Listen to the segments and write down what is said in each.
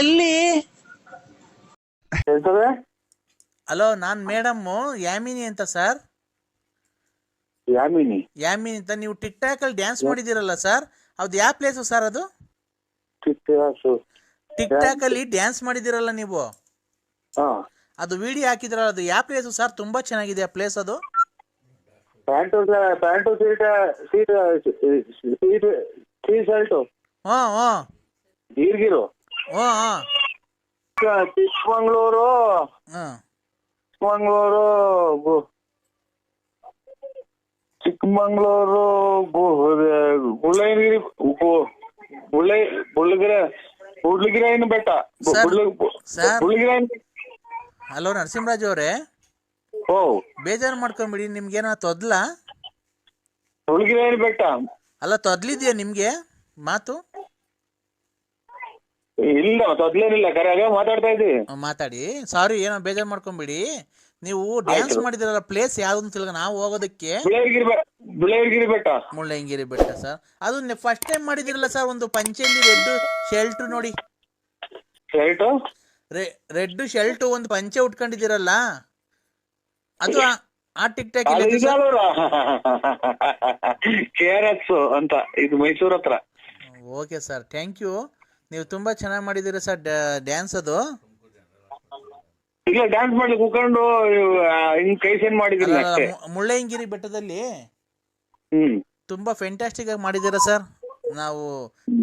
ಎಲ್ಲಿ? ಹೇಳ್ತದೆ? ಹಲೋ ನಾನ್ ಮೇಡಮ್ ಯಾಮಿನಿ ಅಂತ ಸರ್. ಯಾಮಿನಿ. ಯಾಮಿನಿ ಅಂತ ನೀವು ಟಿಕ್ ಅಲ್ಲಿ ಡ್ಯಾನ್ಸ್ ಮಾಡಿದಿರಲ್ಲ ಸರ್ ಅದು ಯಾವ ಪ್ಲೇಸು ಸರ್ ಅದು? ಟಿಕ್ ಟಿಕ್ ಅಲ್ಲಿ ಡ್ಯಾನ್ಸ್ ಮಾಡಿದಿರಲ್ಲ ನೀವು? ಹಾ. ಅದು ವಿಡಿಯೋ ಹಾಕಿದ್ರಲ್ಲ ಅದು ಯಾವ ಪ್ಲೇಸು ಸರ್? ತುಂಬಾ ಚೆನ್ನಾಗಿದೆ ಆ ಪ್ಲೇಸ್ ಅದು? Pant pant seat seat seat T shirt ಹಾ ಹಾ ನೀರ್ಗಿರು. ಹ್ಞೂ ಚಿಕ್ಕಮಂಗ್ಳೂರು. ಹ್ಞೂ ಚಿಕ್ಕಮಂಗ್ಳೂರು ಗು- ಚಿಕ್ಕಮಂಗ್ಳೂರು ಗು- ಮುಳ್ಳಯ್ಯನಗಿರಿ ಗು- ಮುಳ್ಳೈ ಮುಳ್ಳಗಿರ ಮುಳ್ಳಿಗಿರಾಯನ ಬೆಟ್ಟ? Sir, sir. ಮುಳ್ಳಿಗಿರಾಯನ ಹಲೋ ನರಸಿಂಹರಾಜ್ ಅವರೇ. ಓ ಬೇಜಾರು ಮಾಡ್ಕೊಂಬಿಡಿ ನಿಮ್ಗೇನ ತೊದ್ಲಾ? ಮುಳ್ಳಿಗಿರಾಯನ ಬೆಟ್ಟ? ಅಲ್ಲ ತೊದ್ಲಿದ್ಯಾ ನಿಮಗೆ ಮಾತು? ಇಲ್ಲ ಕರೆಯಾಗ ಮಾತಾಡ್ತಾ ಇದ್ದೀವಿ ಮಾತಾಡಿ. ಸಾರಿ ಏನೋ ಬೇಜಾರ್ ಮಾಡ್ಕೊಂಬಿಡಿ. ನೀವು ಡ್ಯಾನ್ಸ್. ಮಾಡಿದಿರಲ್ಲ ಪ್ಲೇಸ್ ಯಾವ್ದು ಅಂತ ತಿಳ್ಕ ನಾವು ಹೋಗೋದಕ್ಕೆ ಬಿಳೇರ್ಗಿರಿ ಬೆಟ್ಟ ಬಿಳೇರ್ಗಿರಿ ಬೆಟ್ಟ. ಮುಳ್ಳಯ್ಯನಗಿರಿ ಬೆಟ್ಟ ಸರ್ ಅದು ಫಸ್ಟ್ ಟೈಮ್ ಮಾಡಿದಿರಲ್ಲ ಸರ್ ಒಂದು ಪಂಚೆಯಲ್ಲಿ ರೆಡ್ ಶೆಲ್ಟ್ ನೋಡಿ. ಶರ್ಟು ರೆಡ್ ಶೆಲ್ಟ್ ಒಂದು ಪಂಚೆ ಉಟ್ಕೊಂಡಿದ್ದೀರಲ್ಲ? ಅದು ಆ- ಆ ಟಿಕ್ ಟಾಕ್ ಅದು ಕೆ ಆರ್ ಎಸ್ ಅಂತ ಇದು ಮೈಸೂರ್ ಹತ್ರ. ಓಕೆ ಸರ್ ಥ್ಯಾಂಕ್ ಯು ನೀವು ತುಂಬಾ ಚೆನ್ನಾಗಿ ಮಾಡಿದೀರ ಸರ್ ಡ್ಯಾನ್ಸ್ ಅದು? ಇಲ್ಲ ಡ್ಯಾನ್ಸ್ ಮಾಡಿ ಕುಕೊಂಡು ಹಿಂಗ್ ಕೈ ಸೇನ್ ಮಾಡಿದಿಲ್ಲ ಅಷ್ಟೇ. ಮುಳ್ಳಯ್ಯನಗಿರಿ ಬೆಟ್ಟದಲ್ಲಿ ಹ್ಮ್. ತುಂಬಾ ಫೆಂಟಾಸ್ಟಿಕ್ ಆಗಿ ಮಾಡಿದ್ದೀರಾ ಸರ್. ನಾವು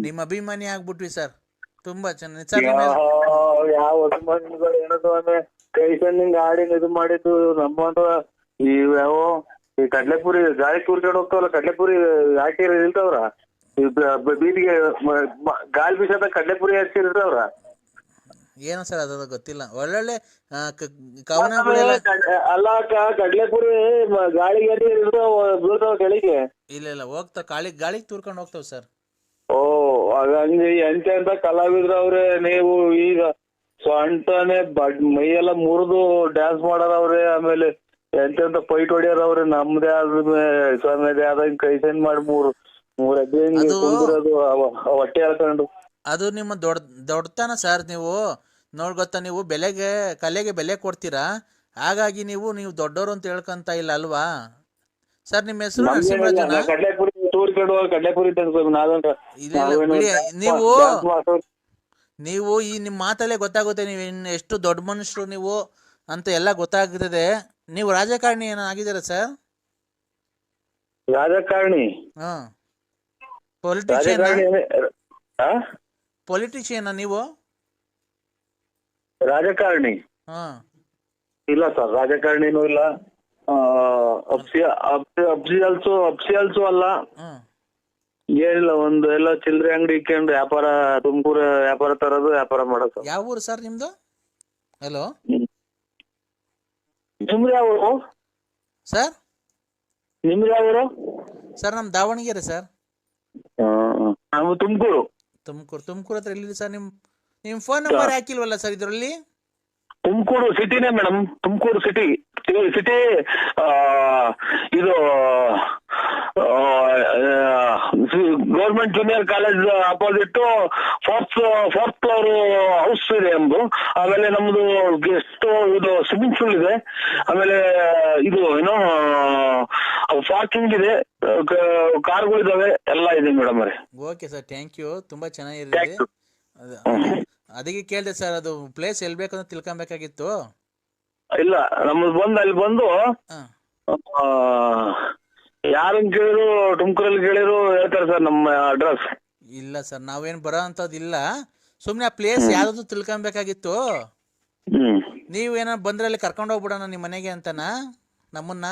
ನಿಮ್ಮ ಅಭಿಮಾನಿ ಆಗ್ಬಿಟ್ವಿ ಸರ್. ತುಂಬಾ ಚೆನ್ನಾಗಿ ಸರ್ ಯಾವ ಅಭಿಮಾನಿಗಳು ಏನದು ಅಂದ್ರೆ ಕೈ ಸೇನ್ ಹಿಂಗ್ ಆಡಿ ಇದು ಮಾಡಿದ್ದು ನಮ್ಮ ಈ ಯಾವ ಈ ಕಡ್ಲೆಪುರಿ ಗಾಳಿ ತೂರ್ಕೊಂಡು ಹೋಗ್ತಾವಲ್ಲ ಕಡ್ಲೆಪುರಿ ಹಾಕಿರ ಬ- ಬೀದಿಗೆ ಗಾಳಿ ಬೀಸದ ಕಡ್ಲೆಪುರಿ ಹಚ್ಚಿರ್ತಾವ್ರ ಏನೋ ಸರ್ ಅದು ಗೊತ್ತಿಲ್ಲ. ಒಳ್ಳೊಳ್ಳೆ ಕವನ ಅಲ್ಲ ಅಕ್ಕ ಕಡ್ಲೆಪುರಿ ಗಾಳಿ ಗಾಳಿಗೆ ಬೀಳ್ತಾವ ಕೆಳಗೆ? ಇಲ್ಲ ಇಲ್ಲ ಹೋಗ್ತಾವ ಗಾಳಿ ಗಾಳಿಗೆ ತೂರ್ಕೊಂಡು ಹೋಗ್ತಾವ ಸರ್. ಓ ಹಂಗೆ ಎಂತ ಎಂತ ಕಲಾವಿದ್ರ ಅವ್ರೆ ನೀವು ಈಗ ಸೊಂಟನೆ ಬಡ್ ಮೈಯೆಲ್ಲ ಮುರಿದು ಡ್ಯಾನ್ಸ್ ಮಾಡೋರವ್ರೆ ಆಮೇಲೆ ಎಂತೆಂತ ಪೈಟ್ ಹೊಡಿಯೋರವ್ರೆ ನಮ್ದೇ ಆದ ಸ್ವಾಮಿದೇ ಆದ ಕೈ ಸೈನ್ ಮಾಡಿ ಮೂರು ಮೂರ್ ಅದು- ಕುಂದಿರೋದು ಅವ- ಅವ ಹೊಟ್ಟೆ ಹೇಳ್ಕೊಂಡು ಅದು ನಿಮ್ಮ ದೊಡ್ಡ ದೊಡ್ಡತನ ಸರ್ ನೀವು. ನೋಡ್ ಗೊತ್ತಾ ನೀವು ಬೆಲೆಗೆ ಕಲೆಗೆ ಬೆಲೆ ಕೊಡ್ತೀರಾ? ಹಾಗಾಗಿ ನೀವು ನೀವು ದೊಡ್ಡವರು ಅಂತ ಹೇಳ್ಕೊಂತ ಇಲ್ಲ ಅಲ್ವಾ? ಸರ್ ನಿಮ್ಮ ಹೆಸರು ನರಸಿಂಹರಾಜನ? ಕಡ್ಲೆಪುರಿ ತೂರ್ಕೊಂಡು ಹೋಗಿ ಕಡ್ಲೆಪುರಿ ತಂದ್ಬೇಕು ನಾವೇನ್ರ ಇಲ್ಲ, ಇಲ್ಲ, ಬಿಡಿ. ನೀವು ನೀವು ಈ ನಿಮ್ಮ ಮಾತಲ್ಲೇ ಗೊತ್ತಾಗುತ್ತೆ ನೀವು ಇನ್ನು ಎಷ್ಟು ದೊಡ್ಡ ಮನುಷ್ಯರು ನೀವು ಅಂತ ಎಲ್ಲ ಗೊತ್ತಾಗ್ತದೆ. ನೀವು ರಾಜಕಾರಣಿ ಏನಾಗಿದ್ದೀರಾ ಸರ್? ರಾಜಕಾರಣಿ? ಹಾಂ. ಪೊಲಿಟಿಷಿಯನ್? ನೀವು? ರಾಜಕಾರಣಿ. ಇಲ್ಲ ಸರ್ ರಾಜಕಾರಣಿನೂ ಇಲ್ಲ. ಅಬ್ಸಿ ಅಬ್ಸಿಯಲ್ಸು ಅಬ್ಸಿಯಲ್ಸು ಅಲ್ಲ. ಹ್ಞೂ ಏನಿಲ್ಲ ಒಂದು ಎಲ್ಲ ಚಿಲ್ಲರೆ ಅಂಗಡಿ ಇಕ್ಕೊಂಡು ವ್ಯಾಪಾರ ತುಮಕೂರು ವ್ಯಾಪಾರ ತರೋದು ವ್ಯಾಪಾರ ಮಾಡೋದು. ಯಾವ ಊರು ಸರ್ ನಿಮ್ದು? ಹಲೋ ನಿಮ್ದು ಯಾವ ಊರು? ಸರ್? ನಿಮ್ದು ಯಾವ ಊರು? ಸರ್ ನಮ್ ದಾವಣಗೆರೆ ಸರ್. ನಾವು ತುಮಕೂರು. ತುಮಕೂರು ತುಮಕೂರು ಹತ್ರ ಎಲ್ಲಿದೆ ಸರ್ ನಿಮ್ ಫೋನ್ ನಂಬರ್ ಹಾಕಿಲ್ವಲ್ಲ ಸರ್ ಇದರಲ್ಲಿ? ತುಮಕೂರು ಸಿಟಿನೇ ಮೇಡಮ್ ತುಮಕೂರು ಸಿಟಿ ಸಿಟಿ ಇದು government junior college opposite fourth fourth floor house ಇದೆ ನಮ್ದು. ಆಮೇಲೆ ನಮ್ದು ಗೆಸ್ಟ್ ಇದು ಸ್ವಿಮ್ಮಿಂಗ್ ಪೂಲ್ ಇದೆ. ಆಮೇಲೆ ಇದು ಏನೋ ಪಾರ್ಕಿಂಗ್ ಇದೆ ಕಾರ್ಗಳಿದಾವೆ ಎಲ್ಲ ಇದೆ ಮೇಡಮ್ ಅವರೇ. ಓಕೆ ಸರ್ ಥ್ಯಾಂಕ್ ಯು ತುಂಬಾ ಚೆನ್ನಾಗಿದೆ Thank you. ಅದು- ಅದಕ್ಕೆ ಕೇಳಿದೆ ಸರ್ ಅದು ಪ್ಲೇಸ್ ಎಲ್ಲಿ ಬೇಕು ಅಂತ ತಿಳ್ಕೊಬೇಕಾಗಿತ್ತು? ಇಲ್ಲ ನಮ್ದು ಬಂದು ಅಲ್ಲಿ ಬಂದು ಹಾಂ. ಆ, ಯಾರನ್ನ ಕೇಳಿದ್ರು ತುಮಕೂರಲ್ಲಿ ಕೇಳಿದ್ರು ಹೇಳ್ತಾರೆ ಸರ್ ನಮ್ಮ ಅಡ್ರೆಸ್ ಇಲ್ಲ ಸರ್ ನಾವೇನ್ ಬರೋ ಇಲ್ಲ. ಸುಮ್ಮನೆ ಆ ಪ್ಲೇಸ್ ಯಾವ್ದು ತಿಳ್ಕೊಬೇಕಾಗಿತ್ತು? ಹ್ಮ್. ನೀವೇನೋ ಬಂದ್ರೆ ಅಲ್ಲಿ ಕರ್ಕೊಂಡು ಹೋಗ್ಬಿಡೋಣ ನಿಮ್ಮ ಮನೆಗೆ ಅಂತನಾ? ನಮ್ಮನ್ನ?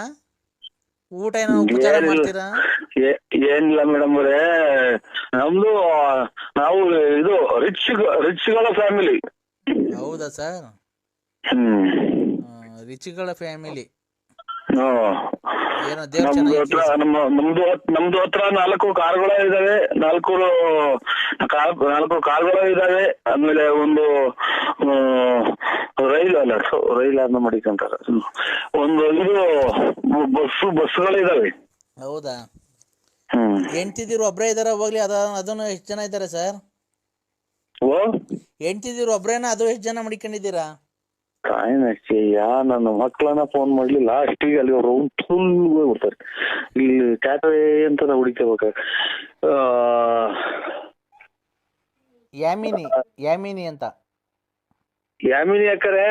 ಊಟ ಏನೋ ಉಪಚಾರ ಏನಿಲ್ಲ. ಮಾಡ್ತೀರಾ? ಏ- ಏನಿಲ್ಲ ಮೇಡಮ್ ಅವರೇ. ನಮ್ದು ನಾವು ಇದು ರಿಚ್ ರಿಚ್ಗಳ ಫ್ಯಾಮಿಲಿ. ಹೌದಾ ಸರ್? ಹ್ಮ್. ರಿಚಿಗಳ ಫ್ಯಾಮಿಲಿ. ಏನೋ ದೇವ್ರು ನಮ್ದು ಚೆನ್ನಾಗಿ ಹತ್ರ ನಮ್ಮ ನಮ್ದು ಹತ್- ನಮ್ದು ಹತ್ರ ನಾಲ್ಕು ಕಾರ್ಗಳ ಇದಾವೆ. ನಾಲ್ಕು ಕಾರ್ ನಾಲ್ಕು ಕಾರ್ಗಳ ಇದಾವೆ. ಆಮೇಲೆ ಒಂದು ಆ, ರೈಲು ಅಲ್ಲ ಸೊ ರೈಲ್ ಅನ್ನ ಮಾಡಿಕೊಂತಾರ. ಒಂದು ಇದು ಬಸ್ಸು ಬಸ್ಗಳಿದಾವೆ. ಹೌದಾ? ಹ್ಮ್. ಹೆಂಡ್ತಿದ್ದೀರು ಒಬ್ಬರೇ ಇದಾರ ಹೋಗ್ಲಿ ಅದ ಅದನ್ನು ಎಷ್ಟು ಜನ ಇದ್ದಾರೆ ಸರ್? ಓ? ಹೆಂಡ್ತಿದ್ದೀರು ಒಬ್ರೇನ ಅದು ಎಷ್ಟು ಜನ ಮಡಿಕೊಂಡಿದ್ದೀರಾ? ಕಾಯಿನಷ್ಟೇ ಯಾ ನನ್ನ ಮಕ್ಕಳನ್ನ ಫೋನ್ ಮಾಡ್ಲಿ ಲಾಸ್ಟಿಗೆ ಅಲ್ಲಿ ರೌಂಡ್ ಫುಲ್ ಹೋಗ್ಬಿಡ್ತಾರೆ. ಇಲ್ಲಿ ಕ್ಯಾಟ್ರೆ ಅಂತ ನಾವು ಹುಡುಕಬೇಕ ಯಾಮಿನಿ ಯಾಮಿನಿ ಅಂತ. ಯಾಮಿನಿ ಅಕ್ಕರೆ?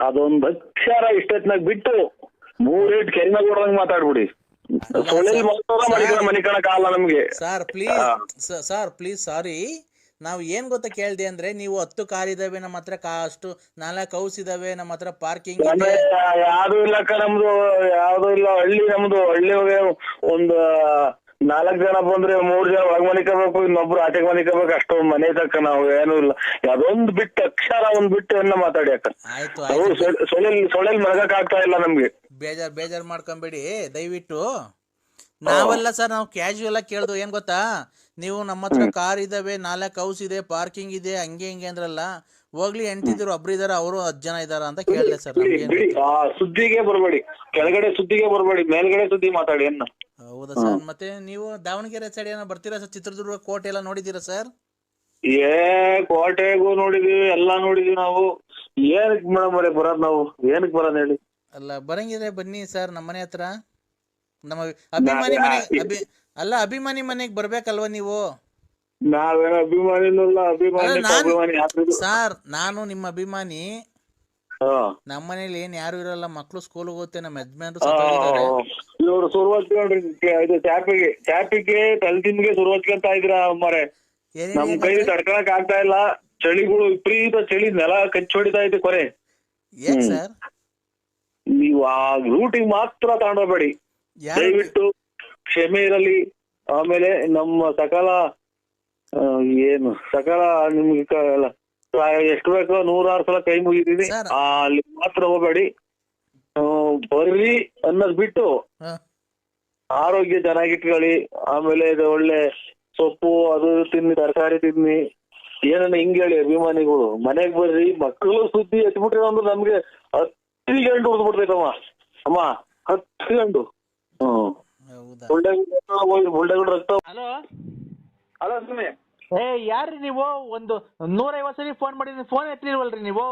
ಅದೊಂದು ಅಕ್ಷರ ಇಷ್ಟೊತ್ನಾಗ ಬಿಟ್ಟು ಮೂರೇಟ್ ಕೆರಿನ ಕೊಡೋದಂಗ್ ಮಾತಾಡ್ಬಿಡಿ ಸರ್ ಪ್ಲೀಸ್ ಸಾರಿ ನಾವು ಏನು ಗೊತ್ತಾ ಕೇಳಿದೆ ಅಂದ್ರೆ ನೀವು ಹತ್ತು ಕಾರ್ ಇದಾವೆ ನಮ್ಮ ಹತ್ರ ಕಾ ಅಷ್ಟು ನಾಲ್ಕು ಹೌಸ್ ಇದಾವೆ ನಮ್ಮ ಹತ್ರ ಪಾರ್ಕಿಂಗ್ ಇದೆ. ಯಾವ್ದು ಇಲ್ಲಕ್ಕ ನಮ್ದು ಯಾವ್ದು ಇಲ್ಲ ಹಳ್ಳಿ ನಮ್ದು. ಹಳ್ಳಿ ಒಂದು ಒಂದ್ ನಾಲ್ಕ್ ಜನ ಬಂದ್ರೆ ಮೂರ್ ಜನ ಒಳಗ್ ಮನಿಕೋಬೇಕು ಇನ್ನೊಬ್ರು ಆಚೆಗ್ ಮನಿಕೋಬೇಕು ಅಷ್ಟೊಂದ್ ಮನೆ ತಕ್ಕ ನಾವು ಏನೂ ಇಲ್ಲ. ಅದೊಂದ್ ಬಿಟ್ಟು ಅಕ್ಷರ ಒಂದ್ ಬಿಟ್ಟು ಎನ್ನ ಮಾತಾಡಿ ಅಕ್ಕ. ಆಯ್ತು ನಾವು ಆಯ್ತು. ಮಲಗಕ್ ಆಗ್ತಾ ಇಲ್ಲ ನಮ್ಗೆ. ಬೇಜಾರ್ ಬೇಜಾರ್ ಮಾಡ್ಕೊಂಬೇಡಿ. ದಯವಿಟ್ಟು ನಾವೆಲ್ಲ ಸರ್ ನಾವು ಕ್ಯಾಶುವಲ್ ಆಗಿ ಕೇಳ್ದು ಏನ್ ಗೊತ್ತಾ? ನೀವು ನಮ್ಮ ಹತ್ರ ಕಾರ್ ಇದಾವೆ ನಾಲ್ಕು ಹೌಸ್ ಇದೆ ಪಾರ್ಕಿಂಗ್ ಇದೆ ಹಂಗೆ ಹಿಂಗೆ ಅಂದ್ರಲ್ಲ ಹೋಗ್ಲಿ ಎಂಟಿದ್ರು ಒಬ್ರು ಇದಾರ ಅವರು ಹತ್ತು ಜನ ಇದಾರ ಅಂತ ಕೇಳಿದೆ ಸರ್ ಬಿಡಿ ಆ ಸುದ್ದಿಗೆ ಬರಬೇಡಿ. ಕೆಳಗಡೆ ಸುದ್ದಿಗೆ ಬರಬೇಡಿ ಮೇಲ್ಗಡೆ ಸುದ್ದಿ ಮಾತಾಡಿ ಅನ್ನ. ಹೌದಾ ಸರ್? ಮತ್ತೆ ನೀವು ದಾವಣಗೆರೆ ಸೈಡ್ ಏನೋ ಬರ್ತೀರಾ ಸರ್? ಚಿತ್ರದುರ್ಗ ಕೋಟೆ ಎಲ್ಲ ನೋಡಿದ್ದೀರಾ ಸರ್? ಏ ಕೋಟೆಗೂ ನೋಡಿದೀವಿ ಎಲ್ಲಾ ನೋಡಿದೀವಿ ನಾವು. ಏನಕ್ ಮೇಡಮ್ ಬರೋದ್ ನಾವು? ಏನಕ್ ಬರೋದ್ ಹೇಳಿ? ಅಲ್ಲ ಬರಂಗಿದ್ರೆ ಬನ್ನಿ ಸರ್ ನಮ್ಮನೆ ಹತ್ರ. ನಮ್ಮ ಅಭಿಮಾನಿ ಮನೆ ಅಭಿ ಅಲ್ಲ ಅಭಿಮಾನಿ ಮನೆಗೆ ಬರ್ಬೇಕಲ್ವಾ ನೀವು? ನಾವೇನೋ ಅಭಿಮಾನಿನಲ್ಲ ಅಭಿಮಾನಿ ಅಭಿಮಾನಿ ಸರ್ ನಾನು ನಿಮ್ಮ ಅಭಿಮಾನಿ. ನಮ್ ನಮ್ಮ ಮನೇಲಿ ಏನ್ ಯಾರು ಇರಲ್ಲ ಮಕ್ಳು ಸ್ಕೂಲ್ಗೆ ಹೋಗುತ್ತೆ ನಮ್ಮ ಯಜಮಾನ್ರು ಇವ್ರು ಸುರು ಹಚ್ಕೊಂಡ್ರಿ ಇದು ಟ್ಯಾಪಿಗೆ ಟ್ಯಾಪಿಗೆ ತಲೆದಿಂಬಿಗೆ ಸುರು ಹಚ್ಕೊಂತ ಇದ್ರ ಅಮ್ಮರೆ ನಮ್ ಕೈ ತಡ್ಕೊಳಕ್ ಆಗ್ತಾ ಇಲ್ಲ. ಚಳಿಗಳು ವಿಪರೀತ ಚಳಿ ನೆಲ ಕಚ್ಚಿ ಹೊಡಿತಾ ಐತೆ ಕೊರೆ ಏನ್ ಸರ್? ನೀವು ಆ ರೂಟಿಗೆ ಮಾತ್ರ ತಗೊಂಡೋಗ್ಬೇಡಿ ದಯವಿಟ್ಟು ಕ್ಷಮೆ ಇರಲಿ ಆಮೇಲೆ ನಮ್ಮ ಸಕಲ ಏನು ಸಕಲ ನಿಮ್ಗೆ ಎಷ್ಟು ಬೇಕೋ ನೂರಾರು ಸಲ ಕೈ ಮುಗಿದೀನಿ ಅಲ್ಲಿ ಮಾತ್ರ ಹೋಗಬೇಡಿ. ಬರ್ರಿ ಅನ್ನೋದ್ ಬಿಟ್ಟು. ಆರೋಗ್ಯ ಚೆನ್ನಾಗಿಟ್ಕೊಳ್ಳಿ. ಆಮೇಲೆ ಇದು ಒಳ್ಳೆ ಸೊಪ್ಪು ಅದು ತಿನ್ನಿ ತರಕಾರಿ ತಿನ್ನಿ. ಏನನ್ನ ಹಿಂಗ್ ಹೇಳಿ ಅಭಿಮಾನಿಗಳು. ಮನೆಗ್ ಬರ್ರಿ ಮಕ್ಕಳು ಸುದ್ದಿ ಎತ್ಬಿಟ್ಟಿರೋ ಅಂದ್ರೆ ನಮ್ಗೆ ಹತ್ತು ಗಂಟು ಉಳಿದ್ಬಿಡ್ತೈತಮ್ಮ ಅಮ್ಮ ಹತ್ತು ಗಂಟು. ಹೌದಾ? ಬುಲ್ಡೆಗಳು ರಕ್ತ ಹಲೋ? ಅಲ್ಲ ಸುಮ್ಮನೆ ಏ ಯಾರ್ರಿ ನೀವು? ಒಂದು ನೂರೈವತ್ತು ಸರಿ ಫೋನ್ ಮಾಡಿದ್ರಿ ಫೋನ್ ಎತ್ತಿಲ್ವಲ್ರಿ ನೀವು?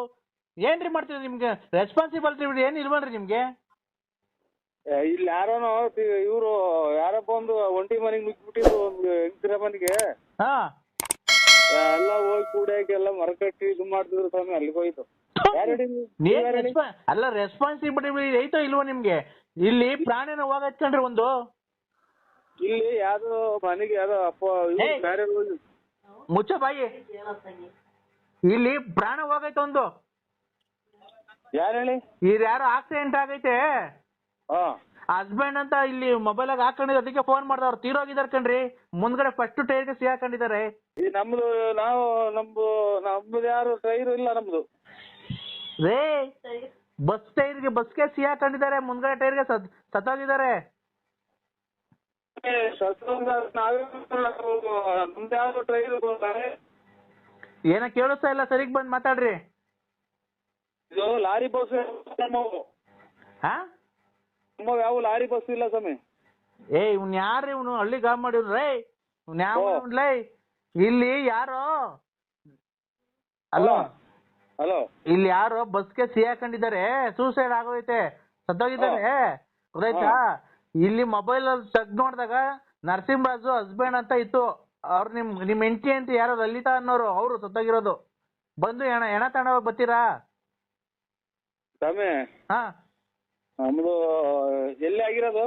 ಏನ್ರಿ ಮಾಡ್ತೀರಿ ನಿಮ್ಗೆ? ರೆಸ್ಪಾನ್ಸಿಬಿಲಿಟಿ ಏನ್ ಇಲ್ವಲ್ರಿ ನಿಮ್ಗೆ? ಇಲ್ಲಿ ಯಾರೋನೋ ಇವರು ಯಾರಪ್ಪ ಒಂದು ಒಂಟಿ ಮನೆಗೆ ನುಗ್ಗಿಬಿಟ್ಟಿದ್ರು ಒಂದು ಹೆಂಗಸಿರ ಮನೆಗೆ. ಹಾ. ಎಲ್ಲ ಹೋಗಿ ಕೂಡಕ್ಕೆ ಎಲ್ಲ ಮರ ಕಟ್ಟಿ ಇದು ಮಾಡ್ತಿದ್ರು ಸ್ವಾಮಿ ಅಲ್ಲಿಗೆ ಹೋಯ್ತು. ಯಾರು ಅಲ್ಲ ರೆಸ್ಪಾನ್ಸಿಬಿಲಿಟಿ ಐತೋ ಇಲ್ವೋ ನಿಮ್ಗೆ? ಇಲ್ಲಿ ಪ್ರಾಣಿನ ಕಣ್ರಿ ಒಂದು? ಇಲ್ಲಿ ಯಾವ್ದೋ ಮನೆಗೆ ಯಾವ್ದೋ ಅಪ್ಪ ಇವ್ರು ಏಯ್! ಬೇರೆ ಹೋಗಿ ಮುಚ್ಚ ಬಾಯಿ. ಇಲ್ಲಿ ಪ್ರಾಣ ಹೋಗೈತೆ ಒಂದು? ಯಾರು ಹೇಳಿ? ಇದು ಯಾರೋ ಆಕ್ಸಿಡೆಂಟ್ ಆಗೈತೆ. ಹಾ. ಹಸ್ಬೆಂಡ್ ಅಂತ ಇಲ್ಲಿ ಮೊಬೈಲ್ ಆಗ ಹಾಕೊಂಡಿದ್ರೆ ಅದಕ್ಕೆ ಫೋನ್ ಮಾಡ್ದವ್ರು. ತೀರೋಗಿದಾರೆ ಕಣ್ರಿ. ಮುಂದ್ಗಡೆ ಫಸ್ಟ್ ಟೈರ್ಗೆ ಸಿಗಾಕೊಂಡಿದ್ದಾರೆ ಈ ನಮ್ದು ನಾವು ನಮ್ದು ನಮ್ದು ಯಾರು ಟೈರ್ ಇಲ್ಲ ನಮ್ದು. ರೇ! ಬಸ್ ಟೈರ್ಗೆ ಬಸ್ಗೆ ಸಿಗಾಕೊಂಡಿದ್ದಾರೆ ಮುಂದ್ಗಡೆ ಟೈರ್ಗೆ ಸತ್ ಸತ್ತೋಗಿದ್ದಾರೆ. ಏನ ಕೇಳಿಸ್ತಾ ಇಲ್ಲ ಸರಿಗ್ ಬಂದ್ ಮಾತಾಡ್ರಿ. ಇದು ಲಾರಿ ಬಸ್ ಹಾ? ನಮ್ಮವು ಯಾವ ಲಾರಿ ಬಸ್ ಇಲ್ಲ ಸ್ವಾಮಿ? ಏ ಇವ್ನ್ ಯಾರು ಇವನು? ಹಳ್ಳಿ ಗಾ ಮಾಡಿವ್ರೇ ಇವ್ನ್ ಯಾವ ಓ. ಇಲ್ಲಿ ಯಾರೋ? ಅಲ್ಲ ಹಲೋ. ಇಲ್ಲಿ ಗೆ ಬಸ್ಗೆ ಸಿಹಾಕೊಂಡಿದ್ದಾರೆ ಸೂಸೈಡ್ ಆಗೋಯ್ತೆ. ಸತ್ತೋಗಿದ್ದಾರೆ. ಗೊತ್ತಾಯ್ತಾ? ಇಲ್ಲಿ ಮೊಬೈಲ್ ಅಲ್ಲಿ ತೆಗ್ದ್ ನೋಡಿದಾಗ ನರಸಿಂಹರಾಜು ಹಸ್ಬೆಂಡ್ ಅಂತ ಇತ್ತು. ಅವ್ರು ನಿಮ್ ನಿಮ್ ಹೆಂಡತಿ ಅಂತ ಯಾರೋ ಲಲಿತಾ ಅನ್ನೋರು ಅವರು ಸತ್ತೋಗಿರೋದು. ಬಂದು ಹೆಣ ಹೆಣ ತಗೊಂಡೋಗಿ ಬರ್ತೀರಾ? ಸ್ವಾಮಿ. ಹಾ. ನಮ್ದು ಎಲ್ಲಿ ಆಗಿರೋದು?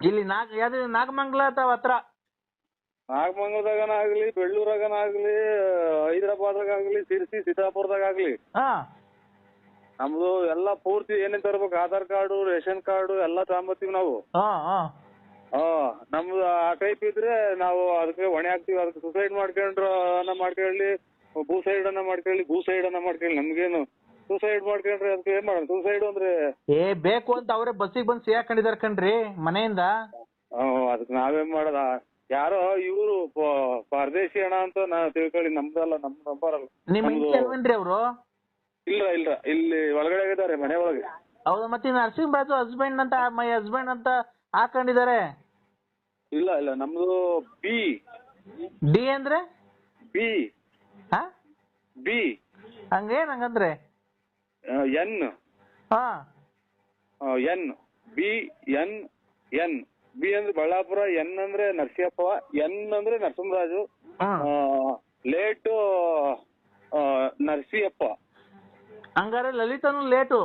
ಇಲ್ಲಿ ನಾಗ ಯಾವ್ದು ನಾಗಮಂಗಲ ಅಥವಾ ಹತ್ರ? ನಾಗಮಂಗಲದಾಗನ ಆಗ್ಲಿ ಬೆಳ್ಳೂರಾಗನ ಆಗ್ಲಿ ಹೈದರಾಬಾದ್ದಾಗ ಆಗ್ಲಿ ಸಿರ್ಸಿ ಸೀತಾಪುರದಾಗ ಆಗ್ಲಿ ಹಾ. ನಮ್ದು ಎಲ್ಲಾ ಪೂರ್ತಿ ಏನೇನ್ ತರ್ಬೇಕು? ಆಧಾರ್ ಕಾರ್ಡು ರೇಷನ್ ಕಾರ್ಡ್ ಎಲ್ಲಾ ತಗೊಂಬತ್ತೀವಿ ನಾವು. ಹಾ ಹಾ. ಹಾ ನಮ್ದು ಆ ಟೈಪ್ ಇದ್ರೆ ನಾವು ಅದಕ್ಕೆ ಹೊಣೆ ಹಾಕ್ತಿವಿ. ಅದಕ್ಕೆ ಸುಸೈಡ್ ಮಾಡ್ಕೊಂಡ್ರ ಅನ್ನ ಮಾಡ್ಕೊಳ್ಳಿ ಭೂ ಸೈಡ್ ಅನ್ನ ಮಾಡ್ಕೊಳ್ಳಿ ಭೂ ಸೈಡ್ ಅನ್ನ ಮಾಡ್ಕೊಳ್ಳಿ. ನಮ್ಗೇನು ಸುಸೈಡ್ ಮಾಡ್ಕೊಂಡ್ರೆ ಅದಕ್ಕೆ ಏನ್ ಮಾಡೋಣ ಸುಸೈಡ್ ಅಂದ್ರೆ ಏ ಬೇಕು ಅಂತ ಅವರೇ ಬಸ್ಸಿಗೆ ಬಂದು ಸಿಹಾಕೊಂಡಿದಾರೆ ಕಣ್ರಿ ಮನೆಯಿಂದ. ಹ್ಮ್, ಅದಕ್ಕೆ ನಾವೇನ್ ಮಾಡೋದ? ಯಾರೋ ಇವರು ಪರದೇಶಿ ಅಣ್ಣ ಅಂತ ನಾ ತಿಳ್ಕೊಳ್ಳಿ ನಮ್ದಲ್ಲ ನಮ್ ನಂಬರ್ ಅಲ್ಲ ನಿಮ್ ಅಲ್ವೇನ್ರಿ ಅವರು? ಇಲ್ಲ ಇಲ್ಲ ಇಲ್ಲಿ ಒಳಗಡೆ ಇದ್ದಾರೆ ಮನೆ ಒಳಗೆ ಹೌದು ಮತ್ತೆ ನರಸಿಂಹರಾಜು ಹಸ್ಬೆಂಡ್ ಅಂತ ಮೈ ಹಸ್ಬೆಂಡ್ ಅಂತ ಹಾಕೊಂಡಿದ್ದಾರೆ? ಇಲ್ಲ ಇಲ್ಲ ನಮ್ದು ಬಿ ಡಿ ಅಂದ್ರೆ? ಬಿ ಹಾ? ಬಿ ಹಂಗೇನ್ ಹಂಗಂದ್ರೆ? ಎನ್ ಹಾ. N B N N B ಅಂದ್ರೆ ಬಳ್ಳಾಪುರ ಎನ್ ಅಂದ್ರೆ ನರಸಿಂಹಪ್ಪ ಎನ್ ಅಂದ್ರೆ ನರಸಿಂಹರಾಜು ಹ್ಮ್ ಲೇಟು ನರಸಿಂಹಪ್ಪ. ಹಂಗಾರೆ ಲಲಿತನು ಲೇಟು.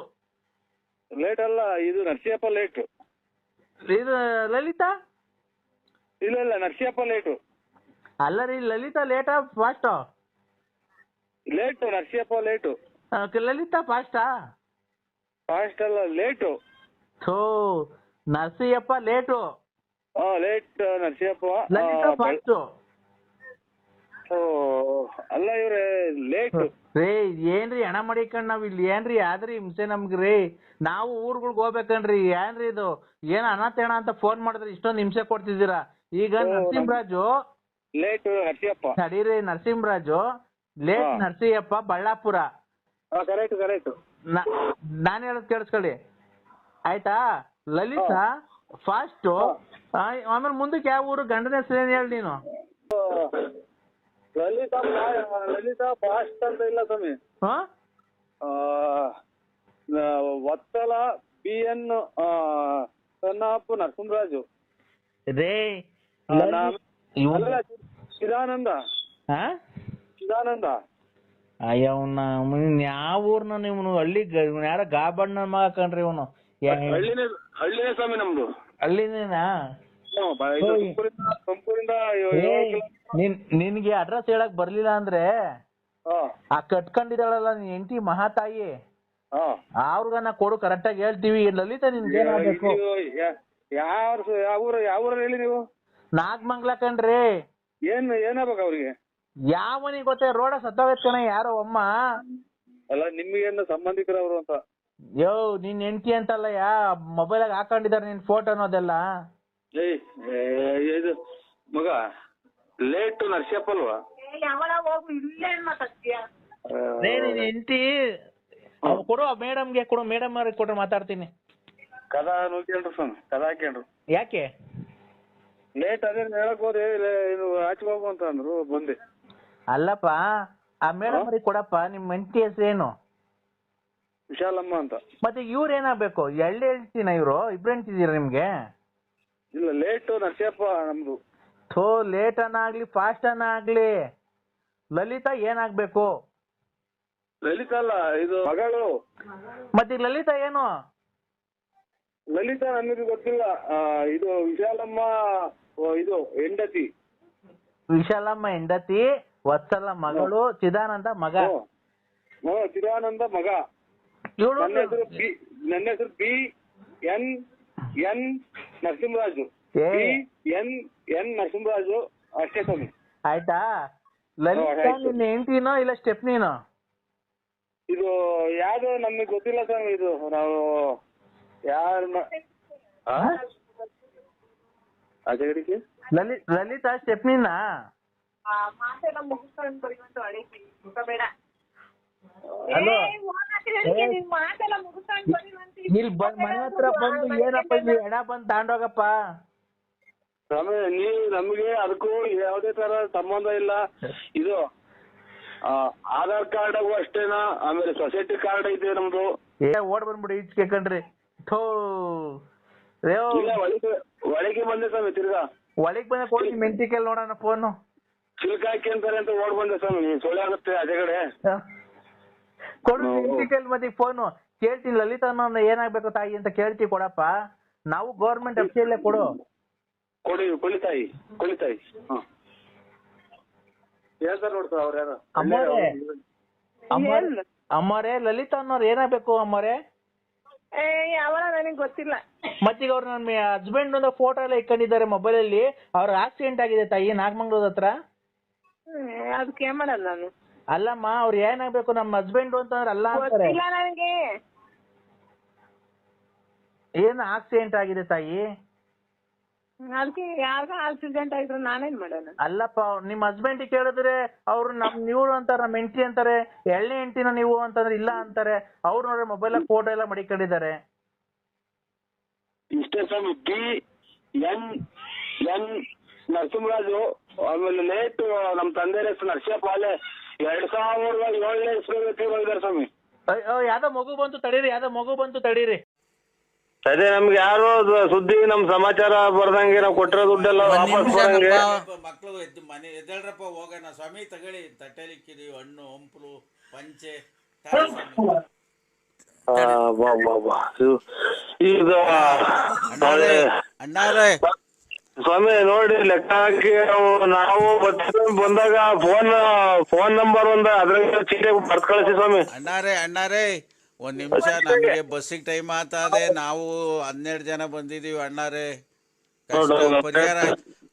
ಲೇಟ್ ಅಲ್ಲ ಇದು ನರಸಿಂಹಪ್ಪ ಲೇಟ್. ಇದು ಲಲಿತಾ? ಇಲ್ಲ ಇಲ್ಲ ನರಸಿಂಹಪ್ಪ ಲೇಟು. ಅಲ್ಲ ರೀ ಲಲಿತಾ ಲೇಟಾ ಫಾಸ್ಟಾ. Late Narasimhappa late. ಲಲಿತಾ ಫಾಸ್ಟಾ? ಫಾಸ್ಟ್ ಅಲ್ಲ ಲೇಟು. ಥೋ Narasiyappa late. Late Narasimhappa. Lalitha fast. ಅಲ್ಲ ಇವ್ರೆ ಲೇಟ್. ರೇ ಏನ್ರಿ ಹಣ ಮಾಡಿಕೊಂಡ್ ನಾವ್ ಇಲ್ಲಿ? ಏನ್ರಿ ಆದ್ರಿ ಹಿಂಸೆ ರೀ? ನಾವು ಊರ್ಗಳ್ಗ್ ಹೋಗ್ಬೇಕನ್ರಿ ಏನ್ರಿ ಇದು? ಏನ್ ಅನಾಥೇಣ ಅಂತ ಫೋನ್ ಮಾಡಿದ್ರೆ ಇಷ್ಟೊಂದ್ ಹಿಂಸೆ ಕೊಡ್ತಿದ್ದೀರಾ? ಈಗ ನರಸಿಂಹರಾಜು. ಲೇಟ್ ನರಸಿಂಹಪ್ಪ. ತಡೀರಿ Narasimharaju. Late. Narasimhappa Ballapura. Correct correct. ನಾನು ನಾನ್ ಹೇಳೋದ್ ಕೇಳಿಸ್ಕೊಳ್ಳಿ. ಆಯ್ತಾ? ಲಲಿತಾ ಫಾಸ್ಟ್. ಆಮೇಲೆ ಮುಂದಕ್ಕೆ ಯಾವ ಊರು? ಗಂಡನ ಹೆಸರು ಏನ್ ಹೇಳಿ ನೀನು? ಲಲಿತಾ ಫಾಸ್ಟ್ ಅಂತ ಇಲ್ಲ ಸ್ವಾಮಿ. ವತ್ಸಲ ಬಿ ಎನ್ ಸನ್ನಾಪ್ ನರಸಿಂಹರಾಜು. ರೇ ಚಿದಾನಂದ. ಹಾ ಚಿದಾನಂದ. ಅಯ್ಯ ಅವ್ನ ಯಾವ ಊರ್ನ ಇವನು ಹಳ್ಳಿ ಯಾರ ಗಾಬಣ್ಣ ಮಗ ಕಣ್ರಿ ಇವನು. ಹಳ್ಳಿನೇ ಹಳ್ಳಿನೇ ಸ್ವಾಮಿ ನಮ್ದು. ಹಳ್ಳಿನೇನಾ? ಹ್ಮ್, ಬ- ಓಯ್. ತುಮಕೂರಿಂದ ತುಮಕೂರಿಂದ ಏಳು ಏ, ಕಿಲೋಮೀಟರ್. ನಿನ್ ನಿನ್ಗೆ ಅಡ್ರೆಸ್ ಹೇಳಕ್ ಬರ್ಲಿಲ್ಲ ಅಂದ್ರೆ ಆ ಕಟ್ಕೊಂಡಿದ್ದಾಳಲ್ಲ ನಿನ್ ಹೆಂಡತಿ ಮಹಾತಾಯಿ. ಅವ್ರಿಗ ನಾ ಕೊಡು ಕರೆಕ್ಟ್ ಆಗಿ ಹೇಳ್ತೀವಿ. ಲಲಿತಾ ನಿನ್ಗೆ ಏನಾಗ್ಬೇಕು? ಯಾವ ಊರಲ್ಲಿ ಹೇಳಿ ನೀವು? ನಾಗಮಂಗ್ಲ ಕಣ್ರಿ. ಏನ್ ಏನಾಗ್ಬೇಕು ಅವ್ರಿಗೆ? ಯಾವನಿಗೆ ಗೊತ್ತೇ ರೋಡ ಸತ್ತೋಗೈತ್ ಕಣ ಯಾರೋ ಅಮ್ಮ. ಅಲ್ಲ ನಿಮ್ಗೆ ಸಂಬಂಧಿಕರವ್ರು ಅಂತ? ಯೋ ನಿನ್ ಹೆಂಡತಿ ಅಂತಲ್ಲಯ್ಯ ಮೊಬೈಲ್ ಮೊಬೈಲಾಗ ಹಾಕೊಂಡಿದ್ದಾರೆ ನಿನ್ ಫೋಟೋ ಅನ್ನೋದೆಲ್ಲ. ಏಯ್ ಏ, ಇದು ಮಗ ಲೇಟ್ ನರಸಿಯಪ್ಪ ಅಲ್ವಾ? ನಿನ್ ಹೆಂಡತಿ ಕೊಡು ಮೇಡಮ್ಗೆ ಕೊಡು ಮೇಡಮ್ ಅವ್ರಿಗೆ ಕೊಟ್ರೆ ಮಾತಾಡ್ತೀನಿ. ಕದ ನೋಡ್ಕೊಂಡ್ರು ಸ್ವಾಮಿ ಕದಾ ಹಾಕ್ಯಂಡ್ರು ಯಾಕೆ? ಲೇಟ್ ಅದೇ ಹೇಳಕ್ ಹೋದೆ ಇಲ್ಲ ಇದು ಆಚೆ ಹೋಗು ಅಂತ ಅಂದ್ರು ಬಂದೆ. ಅಲ್ಲಪ್ಪ ಆ ಮೇಡಮ್ ಅವ್ರಿಗೆ ಕೊಡಪ್ಪ ನಿಮ್ ಹೆಂಡತಿ ಹೆಸರೇನು? ವಿಶಾಲಮ್ಮ ಅಂತ. ಮತ್ತೆ ಇವ್ರ ಏನಾಗ್ಬೇಕು? ಎಳ್ಳೆ ಹೇಳ್ತೀನ ಇವ್ರು? ಇಬ್ರು ಹೇಳ್ತಿದೀರ ನಿಮ್ಗೆ? ಇಲ್ಲ ಲೇಟ್ ನರಸಿಯಪ್ಪ ನಮ್ದು. ಥೋ ಲೇಟ್ ಅನ್ನ ಆಗ್ಲಿ ಫಾಸ್ಟ್ ಅನ್ನ ಆಗ್ಲಿ ಲಲಿತಾ ಏನಾಗ್ಬೇಕು? ಲಲಿತಾ ಅಲ್ಲ ಇದು ಮಗಳು. ಮತ್ತೆ ಈ ಲಲಿತಾ ಏನು? ಲಲಿತಾ ನನಗೆ ಗೊತ್ತಿಲ್ಲ. ಆ, ಇದು ವಿಶಾಲಮ್ಮ ಓ, ಇದು ಹೆಂಡತಿ. ವಿಶಾಲಮ್ಮ ಹೆಂಡತಿ ವತ್ಸಲ ಮಗಳು ಚಿದಾನಂದ ಮಗ. ಹ್ಮ್. ಹ್ಮ್, ಚಿದಾನಂದ ಮಗ. ನನ್ನ ಹೆಸರು ಬಿ ನನ್ನ ಹೆಸರು ಬಿ ಎನ್ ಎನ್ ನರಸಿಂಹರಾಜು. ಏ. ಬಿ ಎನ್ ಎನ್ ನರಸಿಂಹರಾಜು ಅಷ್ಟೇ ಸ್ವಾಮಿ. ಆಯ್ತಾ? ಲಲಿತಾ ಆಯ್ತು. ನಿನ್ನ ಹೆಂಡತಿನೋ ಇಲ್ಲ ಸ್ಟೆಪ್ನಿನೋ ಇದು ಯಾವ್ದು ನಮಗೆ ಗೊತ್ತಿಲ್ಲ ಸ್ವಾಮಿ ಇದು. ನಾವು ಯಾರ ಲಲಿ ಲಲಿತಾ ಸ್ಟೆಪ್ನಿನಾ ಮಾತೆಲ್ಲ ಮುಗಿಸ್ಕೊಂಡು ಬರೀವಂತ ಅಡಿಕೆ ಬೇಡ ಹಲೋ. ಇಲ್ಲಿ ಬಂದ್ ಮನೆ ಹತ್ರ ಬಂದು ಏನಪ್ಪ ಇಲ್ಲಿ ಎಣ ಬಂದ್ ತಾಂಡೋಗಪ್ಪ? ಸ್ವಾಮಿ ನೀವು ನಮಗೆ ಅದಕ್ಕೂ ಯಾವುದೇ ತರ ಸಂಬಂಧ ಇಲ್ಲ. ಇದು ಆ, ಆಧಾರ್ ಕಾರ್ಡ್ ಅಷ್ಟೇನಾ? ಆಮೇಲೆ ಸೊಸೈಟಿ ಕಾರ್ಡ್ ಐತೆ ನಮ್ದು. ಏ ಓಡ್ ಬಂದ್ಬಿಡಿ ಈಚೆ ಕಣ್ರಿ ಥೋ. ರೇವ್ ಇಲ್ಲ ಒಳಗೆ ಒಳಗೆ ಬಂದೆ ಸ್ವಾಮಿ ತಿರ್ಗಾ. ಒಳಗೆ ಬಂದ ಕೊಡಿ ಮೆಂಟಿಕಲ್ ನೋಡೋಣ ಫೋನು ಚಿಲ್ಕ ಹಾಕಿ ಅಂತಾರೆ ಅಂತ ಓಡ್ ಬಂದೆ ಸ್ವಾಮಿ ಸೊಳ್ಳೆ ಆಗುತ್ತೆ ಅದೇ ಕೊಡು. ಹ್ಮ್. ಮೆಂಟಿಕಲ್ ಮತ್ತೆ ಫೋನು ಕೇಳ್ತೀನಿ ಲಲಿತಾ ಏನಾಗ್ಬೇಕು ತಾಯಿ ಅಂತ ಕೇಳ್ತಿ ಕೊಡಪ್ಪ. ನಾವು ಗೌರ್ಮೆಂಟ್ ಅಫಿಷಿಯಲ್ಲೇ ಕೊಡು. ಕೊಡಿ ಕೊಳಿತಾಯಿ ಕೊಳಿತಾಯಿ ಹಾ. ಹೇಳ್ತಾರೆ ನೋಡ್ತಾ ಅವ್ರ ಯಾರು? ಅಮ್ಮೋರೆ. ಅಮ್ಮೋರೆ ಅಮ್ಮೋರೆ ಲಲಿತಾ ಅನ್ನೋರು ಏನಾಗ್ಬೇಕು ಅಮ್ಮೋರೆ? ಏ ಯಾವಾಗ ನನಗೆ ಗೊತ್ತಿಲ್ಲ. ಮತ್ತೀಗ ಅವ್ರು ನನ್ನ ಹಸ್ಬೆಂಡ್ ಒಂದು ಫೋಟೋ ಎಲ್ಲ ಇಟ್ಕೊಂಡಿದ್ದಾರೆ ಮೊಬೈಲ್ ಅಲ್ಲಿ. ಅವ್ರ ಆಕ್ಸಿಡೆಂಟ್ ಆಗಿದೆ ತಾಯಿ ನಾಗಮಂಗ್ಳೂರ್ ಹತ್ರ. ಅದಕ್ಕೆ ಏನ್ ಮಾಡಲ್ಲ ನಾನು ಅಲ್ಲಮ್ಮ ಅವ್ರು ಏನಾಗ್ಬೇಕು ನಮ್ಮ ಹಸ್ಬೆಂಡ್ ಅಂತಂದ್ರೆ ಅಲ್ಲ ಅಂತಾರೆ. ಗೊತ್ತಿಲ್ಲ ನನಗೆ. ಏನು ಆಕ್ಸಿಡೆಂಟ್ ಆಗಿದೆ ತಾಯಿ? ಅದಕ್ಕೆ ಯಾರ್ಗ ಆಕ್ಸಿಡೆಂಟ್ ಆಗಿದ್ರು ನಾನೇನ್ ಮಾಡೋಣ ಅಲ್ಲಪ್ಪ ನಿಮ್ಮ ನಿಮ್ ಹಸ್ಬೆಂಡ್ ಕೇಳಿದ್ರೆ ಅವ್ರು ನಮ್ ಇವ್ರು ಅಂತಾರೆ ನಮ್ಮ ಹೆಂಡತಿ ಅಂತಾರೆ ಎಳ್ಳೆ ಹೆಂಡತಿನ ನೀವು ಅಂತಂದ್ರೆ ಇಲ್ಲ ಅಂತಾರೆ. ಅವ್ರು ನೋಡ್ರೆ ಮೊಬೈಲ್ ಫೋಟೋ ಎಲ್ಲ ಮಡಿಕೊಂಡಿದ್ದಾರೆ. ಇಷ್ಟೇ ಸ್ವಾಮಿ ಬಿ ಎನ್ ಎನ್ ನರಸಿಂಹರಾಜು ಆಮೇಲೆ ಲೇಟ್ ನಮ್ಮ ತಂದೆ ಹೆಸರು ನರಸಿಂಹಪ್ಪ ಅಲ್ಲೇ ಎರಡ್ ಸಾವಿರದ ಏಳನೇ ಸ್ವಾಮಿ ಯಾವ್ದೋ ಮಗು ಬಂತು ತಡೀರಿ ಯಾವ್ದೋ ಮಗು ಬಂತು ತಡೀರಿ ಅದೇ ನಮ್ಗೆ ಯಾರು ಸುದ್ದಿ ನಮ್ ಸಮಾಚಾರ ಬರ್ದಂಗೆ ನಾವು ಕೊಟ್ಟಿರೋ ದುಡ್ಡೆಲ್ಲ ಒಂದ್ ವಾಪಸ್ ನಿಮಿಷ. ಮಕ್ಕಳು ಎದ್ದು ಮನೆ ಎದ್ದೇಳ್ರಪ್ಪ ಹೋಗೋಣ ಸ್ವಾಮಿ ತಗೊಳ್ಳಿ ತಟ್ಟೆಲಿಕ್ಕಿದೀವಿ ಹಣ್ಣು ಹಂಪಲು ಪಂಚೆ ತಾಳಿ ಸ್ವಾಮಿ. ಆ, ಬಾ, ಬಾ, ಬಾ. ಇದು- ಈಗ ಅಣ್ಣಾರೇ ಅಣ್ಣಾವ್ರೇ ಸ್ವಾಮಿ ನೋಡಿ ಲೆಕ್ಕ ಹಾಕಿ ನಾವು ಬಂದಾಗ ಫೋನ್ ಫೋನ್ ನಂಬರ್ ಒಂದ ಅದ್ರ ಚೀಟಿ ಬರ್ತ್ ಕಳಿಸಿ ಸ್ವಾಮಿ. ಅಣ್ಣಾರೆ ಅಣ್ಣಾರೆ ಒಂದ್ ನಿಮಿಷ ನಮ್ಗೆ ಬಸ್ಸಿಗೆ ಟೈಮ್ ಆತಾದೆ. ನಾವು ಹನ್ನೆರಡು ಜನ ಬಂದಿದೀವಿ ಅಣ್ಣಾರೆ. ಕಷ್ಟ ಪರಿಹಾರ